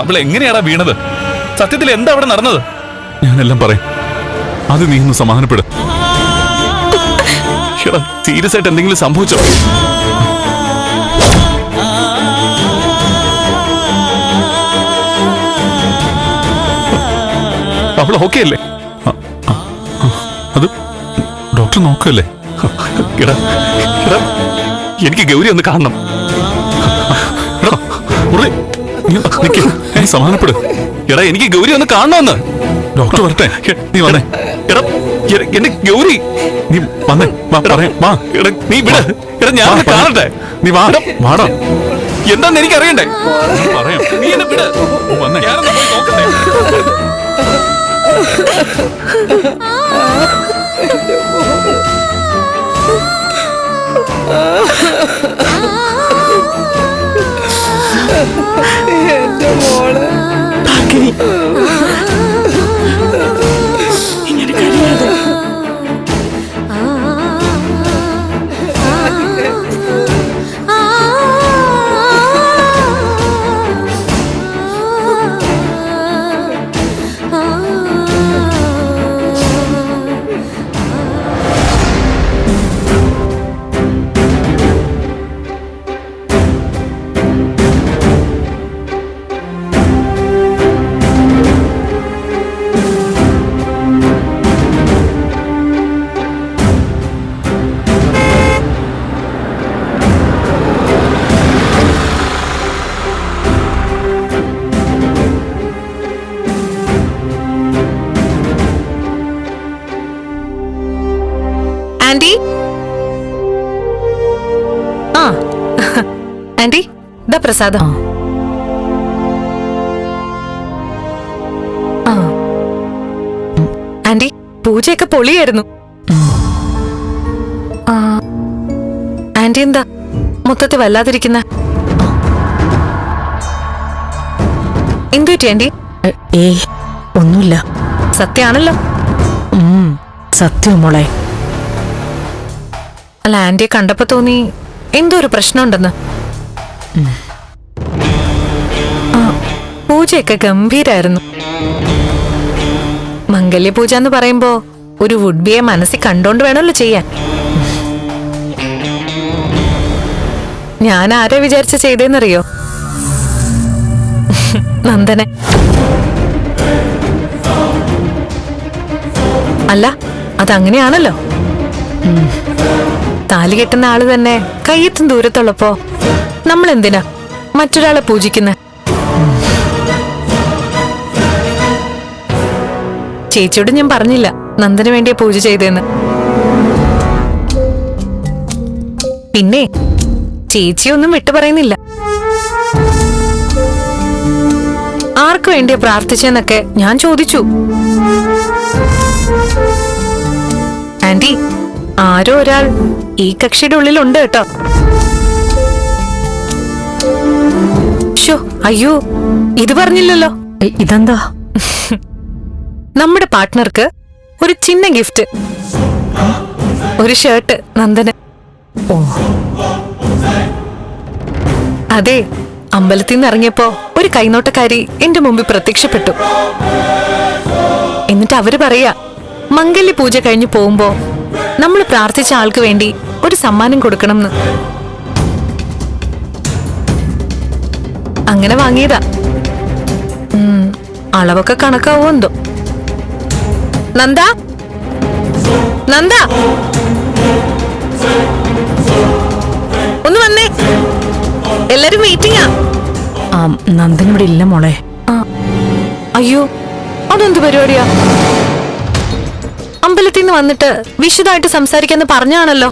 അവൾ എങ്ങനെയാടാ വീണത്? സത്യത്തിൽ എന്താ അവിടെ നടന്നത്? ഞാനെല്ലാം പറയും. അത് നീ ഒന്ന് സമാധാനപ്പെടും. സീരിയസ് ആയിട്ട് എന്തെങ്കിലും സംഭവിച്ചോ? അവൾ ഓക്കെ അല്ലേ അത് ഡോക്ടർ നോക്കല്ലേ എനിക്ക് ഗൗരി ഒന്ന് കാണണം. ഉറി, നിക്ക്, എടാ എനിക്ക് ഗൗരി ഒന്ന് കാണണമെന്ന് ഡോക്ടർ വരട്ടെ. നീ വന്നേ. എടാ എന്റെ ഗൗരി. നീ വന്നേ. വാ പറയാം. വാ. എടാ നീ വിട്. എടാ ഞാൻ ഒന്ന് കാണട്ടെ. നീ വാ. വാടാ. എന്താന്ന് എനിക്ക് അറിയണ്ടേ പറയാം. നീ എന്നെ വിട്. വന്നേ. ഞാനൊന്ന് പോയി നോക്കട്ടെ. ഇതാ പ്രസാദം ആ. ആന്റി പൂജയൊക്കെ പൊളിയായിരുന്നു. ആന്റി എന്താ? മൊത്തത്തിൽ വല്ലാതിരിക്കുന്ന. എന്തുപറ്റി ആന്റി? ഏ ഒന്നുമില്ല. സത്യാണല്ലോ സത്യം മോളെ. അല്ല ആന്റിയെ കണ്ടപ്പോ തോന്നി എന്തോ ഒരു പ്രശ്നമുണ്ടെന്ന്. പൂജയൊക്കെ ഗംഭീരായിരുന്നു. മംഗല്യപൂജ എന്ന് പറയുമ്പോ ഒരു വുഡ്ബിയെ മനസ്സിൽ കണ്ടോണ്ട് വേണമല്ലോ ചെയ്യാൻ. ഞാൻ ആരെ വിചാരിച്ച ചെയ്തേന്നറിയോ? നന്ദനെ. അല്ല അതങ്ങനെയാണല്ലോ. താലി കെട്ടുന്ന ആൾ തന്നെ കയ്യെത്തും ദൂരത്തുള്ളപ്പോ നമ്മൾ എന്തിനാ മറ്റൊരാളെ പൂജിക്കുന്ന? ചേച്ചിയോട് ഞാൻ പറഞ്ഞില്ല. നന്ദന് വേണ്ടിയാ പൂജ ചെയ്തേന്ന്. പിന്നെ ചേച്ചിയൊന്നും വിട്ടു പറയുന്നില്ല. ആർക്കു വേണ്ടിയാ പ്രാർത്ഥിച്ചെന്നൊക്കെ ഞാൻ ചോദിച്ചു. ആന്റി ആരോ ഒരാൾ ഈ കക്ഷിയുടെ ഉള്ളിലുണ്ട് കേട്ടോ. അയ്യോ ഇത് പറഞ്ഞില്ലല്ലോ. ഇതെന്താ? നമ്മുടെ പാർട്ട്ണർക്ക് ഒരു ചിന്ന ഗിഫ്റ്റ്. ഒരു ഷർട്ട് നന്ദന്. ഓ. അതെ അമ്പലത്തിൽ നിന്ന് ഇറങ്ങിയപ്പോ ഒരു കൈനോട്ടക്കാരി എന്റെ മുമ്പിൽ പ്രത്യക്ഷപ്പെട്ടു. എന്നിട്ട് അവർ പറയാ മംഗല്യ പൂജ കഴിഞ്ഞു പോകുമ്പോ നമ്മൾ പ്രാർത്ഥിച്ച ആൾക്ക് വേണ്ടി ഒരു സമ്മാനം കൊടുക്കണമെന്ന് അങ്ങനെ വാങ്ങിയതാ. അളവൊക്കെ കണക്കാവോ എന്തോ നന്ദ? നന്ദ? ഒന്ന് വന്നേ. എല്ലാരും മീറ്റിംഗാ ആ. നന്ദൻ ഇവിടെ ഇല്ല മോളെ. അയ്യോ അതെന്ത് പരിപാടിയാ? അമ്പലത്തിൽ നിന്ന് വന്നിട്ട് വിശദമായിട്ട് സംസാരിക്കാന്ന് പറഞ്ഞാണല്ലോ.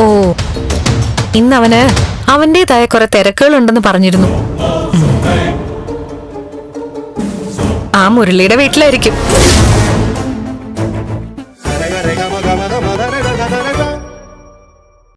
ഓ ഇന്ന് അവന് അവന്റേതായ കുറെ തിരക്കുകളുണ്ടെന്ന് പറഞ്ഞിരുന്നു. മുരളിയുടെ വീട്ടിലായിരിക്കും.